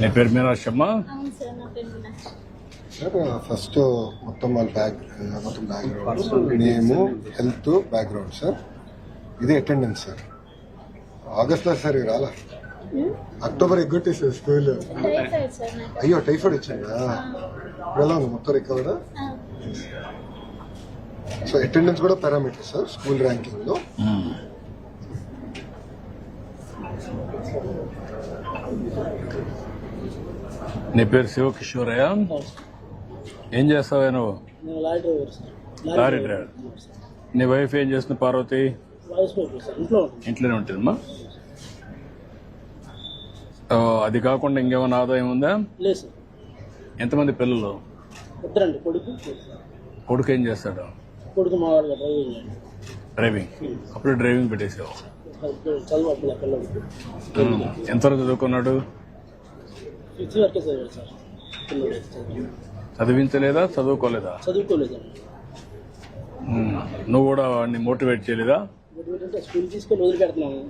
నీ పేరు మీనాక్షమ్మ అవును సార్ ఫస్ట్ మొత్తం వాళ్ళ బ్యాక్ మొత్తం బ్యాక్గ్రౌండ్ నేము హెల్త్ బ్యాక్గ్రౌండ్ సార్. ఇది అటెండెన్స్ సార్. ఆగస్ట్లో సార్ రాలా? అక్టోబర్ ఎగ్గొట్టేసారు స్కూల్. అయ్యో టైఫాయిడ్ వచ్చిందా? ఎలా ఉంది మొత్తం రికవర్ సో అటెండెన్స్ కూడా పారామీటర్ సార్ స్కూల్ ర్యాంకింగ్ నీ పేరు శివకిషోరయ్య ఏం చేస్తావా నువ్వు? Lorry driver. నీ వైఫ్ ఏం చేస్తుంది పార్వతి? ఇంట్లోనే ఉంటుందమ్మా. అది కాకుండా ఇంకేమైనా ఆదాయం ఉందా? ఎంతమంది పిల్లలు? కొడుకు ఏం చేస్తాడు? కొడుకు డ్రైవింగ్ అప్పుడు డ్రైవింగ్ పెట్టేసావు. ఎంతవరకు చదువుకున్నాడు? ఫిఫ్త్ వరకే చదివాడు సార్. చదివించలేదా? చదువుకోలేదా? చదువుకోలేదండి ఉమ్. నువ్వు కూడా వాడిని మోటివేట్ చేయలేదా? స్కూల్ తీసుకొని వదిలిపెడుతున్నాను.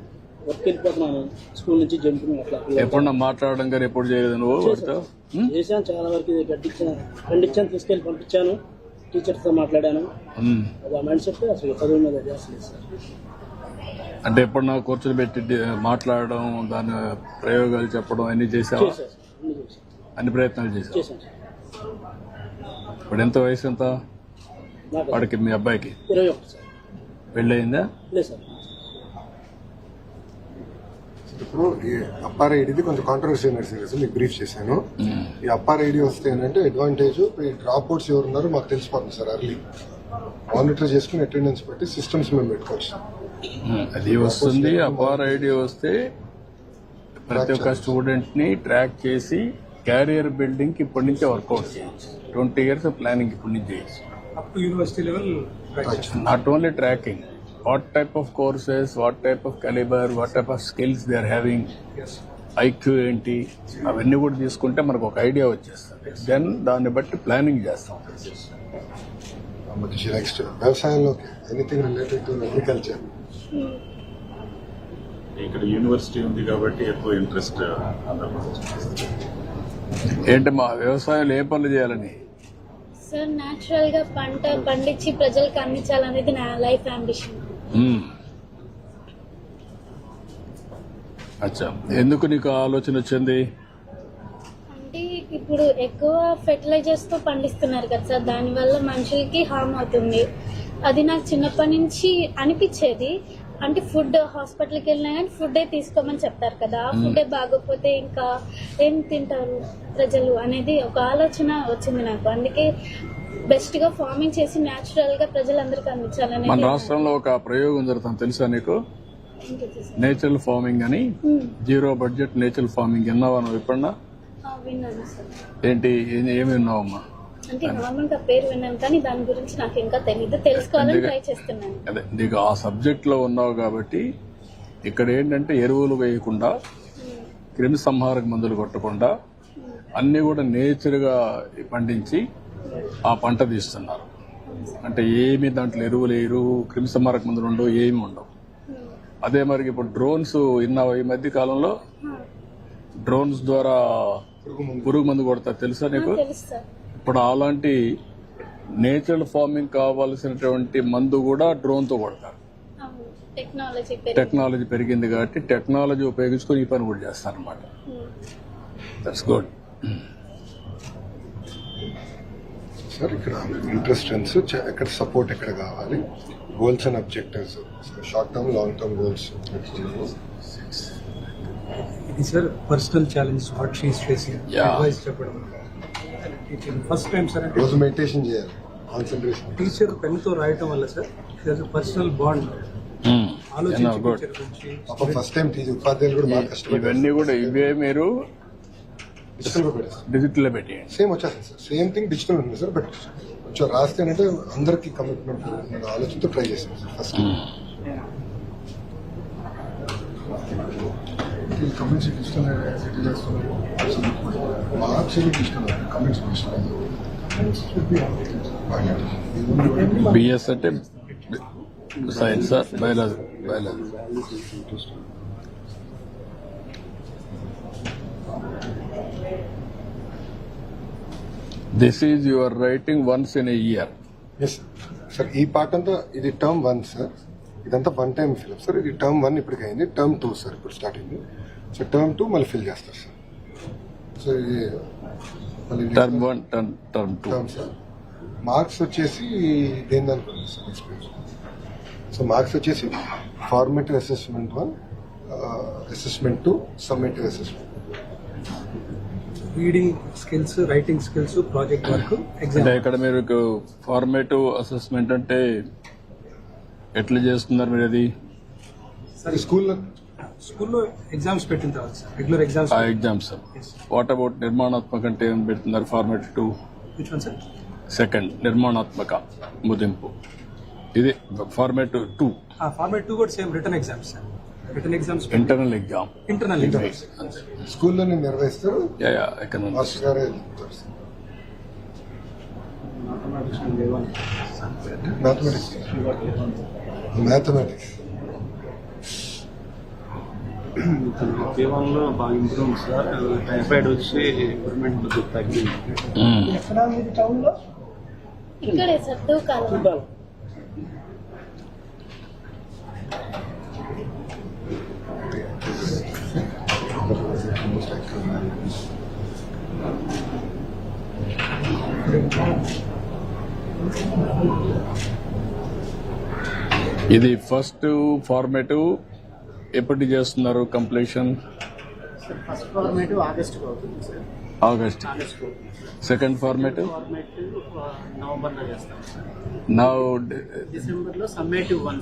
వర్క్ వెళ్ళిపోతున్నాను. స్కూల్ నుంచి జంపింగ్ అట్లా ఎప్పుడన్నా మాట్లాడడం కానీ ఎప్పుడు చేయలేదు నువ్వు వాడితో? చేశాను. చాలా వరకు గడ్డించాను ఖండించాను తీసుకెళ్ళి పంపించాను. టీచర్స్తో మాట్లాడాను. అది ఆ మైండ్ సెట్ అసలు చదువు మీద లేదు సార్. అంటే ఎప్పుడు నా కూర్చొని పెట్టి మాట్లాడడం దాని ప్రయోగాలు చెప్పడం అన్ని చేసావా? అన్ని ప్రయత్నాలు చేశాను సార్. ఇప్పుడు ఎంత వయసు ఎంత? నాకు వాడికి మీ అబ్బాయికి? ఇరవై ఒకటి సార్. పెళ్ళయిందా? లేదు సార్. ఇప్పుడు ఈ అప్పార్ ఐడిది కొంచెం కాంట్రవర్సీ నడిచింది సార్ మీకు బ్రీఫ్ చేశాను. ఈ అప్పార్ ఐడి వస్తే ఏంటంటే అడ్వాంటేజ్ ఈ డ్రాప్ అవుట్స్ ఎవరు ఉన్నారో మాకు తెలిసిపోతుంది సార్ అర్లీ మానిటర్ చేసుకుని అటెండెన్స్ బట్టి సిస్టమ్స్ మేము పెట్టుకోవచ్చు. అది వస్తుంది అపార్ ఐడి వస్తే ప్రతి ఒక్క స్టూడెంట్ని ట్రాక్ చేసి క్యారియర్ బిల్డింగ్కి ఇప్పటి నుంచే వర్కౌట్ చేయొచ్చు. ట్వంటీ ఇయర్స్ ప్లానింగ్ ఇప్పటి నుంచి చేయొచ్చు. Up to university level right not only tracking what type of courses what type of calibre what type of skills they are having yes. IQ ఏంటి అవన్నీ కూడా తీసుకుంటే మనకు ఒక ఐడియా వచ్చేస్తుంది. దెన్ దాన్ని బట్టి ప్లానింగ్ చేస్తాం. నెక్స్ట్ వ్యవసాయంలోకి ఎనీథింగ్ రిలేటెడ్ టు అగ్రికల్చర్ ఇక్కడ యూనివర్సిటీ ఉంది కాబట్టి ఎక్కువ ఇంట్రెస్ట్ ఏంటి మా వ్యవసాయంలో ఏ పనులు చేయాలని? సార్ న్యాచురల్గా పంట పండించి ప్రజలకు అందించాలనేది నా లైఫ్ అంబిషన్. అచ్చా. ఎందుకు నీకు ఆలోచన వచ్చింది? అంటే ఇప్పుడు ఎక్కువ ఫెర్టిలైజర్స్తో పండిస్తున్నారు కదా సార్ దానివల్ల మనుషులకి హామ్ అవుతుంది. అది నాకు చిన్నప్పటి నుంచి అనిపించేది. అంటే ఫుడ్ హాస్పిటల్కి వెళ్ళినా కానీ ఫుడ్ తీసుకోమని చెప్తారు కదా. ఆ ఫుడ్ బాగోకపోతే ఇంకా ఏం తింటారు ప్రజలు అనేది ఒక ఆలోచన వచ్చింది నాకు. అందుకే బెస్ట్గా ఫార్మింగ్ చేసి న్యాచురల్గా ప్రజలందరికీ మన అందించాలనేది రాష్ట్రంలో ఒక ప్రయోగం జరుగుతుంది తెలుసా నీకు? నేచురల్ ఫార్మింగ్ అని. జీరో బడ్జెట్ నేచురల్ ఫార్మింగ్ విన్నావా నువ్వు ఎప్పుడన్నా? ఏంటి? ఏమి విన్నావమ్మా? అంటే నార్మల్గా పేరు విన్నాను కానీ దాని గురించి నాకు ఇంకా తెలియదు తెలుసుకోవాలని అందుకే- ట్రై చేస్తున్నాను. అదే నీకు ఆ సబ్జెక్ట్లో ఉన్నావు కాబట్టి ఇక్కడ ఏంటంటే ఎరువులు వేయకుండా క్రిమి సంహారక మందులు కొట్టకుండా అన్ని కూడా నేచర్గా పండించి ఆ పంట తీస్తున్నారు. అంటే ఏమి దాంట్లో ఎరువులు వేయరు క్రిమి సంహారక మందులు ఉండవు ఏమి ఉండవు. అదే మరి ఇప్పుడు డ్రోన్స్ విన్నావు ఈ మధ్య కాలంలో డ్రోన్స్ ద్వారా పురుగు మందు. కొడతారు తెలుసా నీకు? ఇప్పుడు అలాంటి నేచురల్ ఫార్మింగ్ కావాల్సినటువంటి మందు కూడా డ్రోన్తో కొడతారు. అవును టెక్నాలజీ పెరిగి టెక్నాలజీ పెరిగింది కాబట్టి టెక్నాలజీ ఉపయోగించుకొని ఈ పని కూడా చేస్తారు అనమాట దట్స్ గుడ్ సార్ ఇక్కడ ఇంట్రెస్ట్ ఎక్కడ సపోర్ట్ ఎక్కడ కావాలి? Goals and objectives short term long term goals ఇది sir personal challenge what she's facing. Advice చెప్పడం. ఫస్ట్ టైం సార్ రోజు మెడిటేషన్ చేయాలి. కాన్సన్ట్రేషన్ టీచర్ పెన్తో రాయటం వల్ల sir personal bond first time teacher ఉపాధ్యాయులు కూడా బాగా కష్టపడ్డారు. ఇవన్నీ కూడా ఇవే మీరు డిజిటల్ పెట్టేయండి. సేమ్ వచ్చేస్తుంది సార్ సేమ్ థింగ్ డిజిటల్ ఉంది సార్ బట్ కొంచెం రాస్తే అంటే అందరికి కమిట్మెంట్ ఆలోచనతో ట్రై చేశాను sir first comments digital settle చేస్తున్నారు marks digital comments B S అంటే science biology biology this is your writing once in a year yes sir ఈ పార్ట్ అంతా ఇది టర్మ్ వన్ సార్ ఇదంతా వన్ టైం ఫిల్ సార్ ఇది term one ఇప్పటికి అయింది. Term two sir ఇప్పుడు start అయింది. సో టర్మ్ టూ మళ్ళీ ఫిల్ చేస్తారు సార్ సో ఇది మళ్ళీ term one term term two term sir marks వచ్చేసి దేని అనుకోండి సార్ ఎక్స్పీరియన్స్ సో మార్క్స్ వచ్చేసి formative assessment one assessment two summative assessment reading skills writing skills project work exam ఇక్కడ మీరు ఫార్మేటివ్ అసెస్మెంట్ అంటే ఎట్లా చేస్తున్నారు మీరు అది? సార్ స్కూల్లో స్కూల్లో ఎగ్జామ్స్ పెట్టిన తర్వాత సార్ రెగ్యులర్ ఎగ్జామ్స్ ఆ ఎగ్జామ్స్ వాట్ అబౌట్ నిర్మాణాత్మక అంటే ఏం పెడుతున్నారు? Format two which one sir second నిర్మాణాత్మక ముదింపు ఇది ఫార్మేట్ టూ ఫార్మేట్ టూ కూడా same return exams sir return exams internal exam internal exams స్కూల్లోనే నిర్వహిస్తారు? మ్యాథమెటిక్స్ మ్యాథమెటిక్స్ జీవనంలో బాగా ఇంప్రూవ్ సార్. టైఫాయిడ్ వచ్చి ఇంప్రూవ్మెంట్ కొద్దిగా తగ్గింది. ఇక్కడే సార్ దూకాలి. ఇది ఫస్ట్ ఫార్మేటివ్ ఎప్పటి చేస్తున్నారు కంప్లీషన్ ఫస్ట్ ఫార్మేటివ్ ఆగస్ట్ అవుతుంది సార్. ఆగస్ట్ ఆగస్ట్ సెకండ్లో సమ్మేటివ్ వన్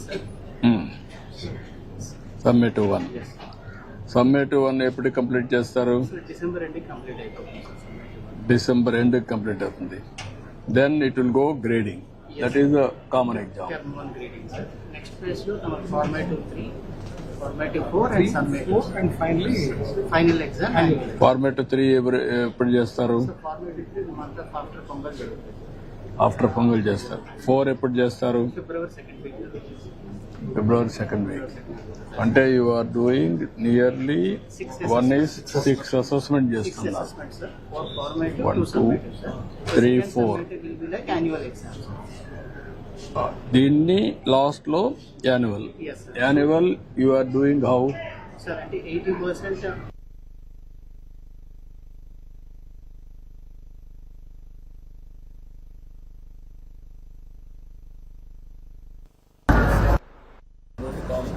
సమ్మేటివ్ వన్ ఎప్పుడు కంప్లీట్ చేస్తారు? డిసెంబర్ ఎండ్ కంప్లీట్ అవుతుంది. Then it will go grading that is common exam next ఫేజ్లో మన ఫార్మేటివ్ త్రీ ఫార్మేట్ త్రీ ఎప్పుడు చేస్తారు? ఆఫ్టర్ పొంగల్ జరుగుతుంది ఆఫ్టర్ పొంగల్ చేస్తారు. ఫోర్ ఎప్పుడు చేస్తారు? February second week February second week అంటే you are doing nearly one is six assessment చేస్తున్నారు. Four One, two annual exam దీన్ని లాస్ట్లో annual annual you are doing how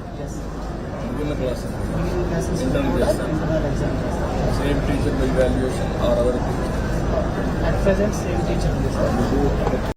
sir అంటే eighty percent same teacher valuation are our at present same teacher ఉంది sir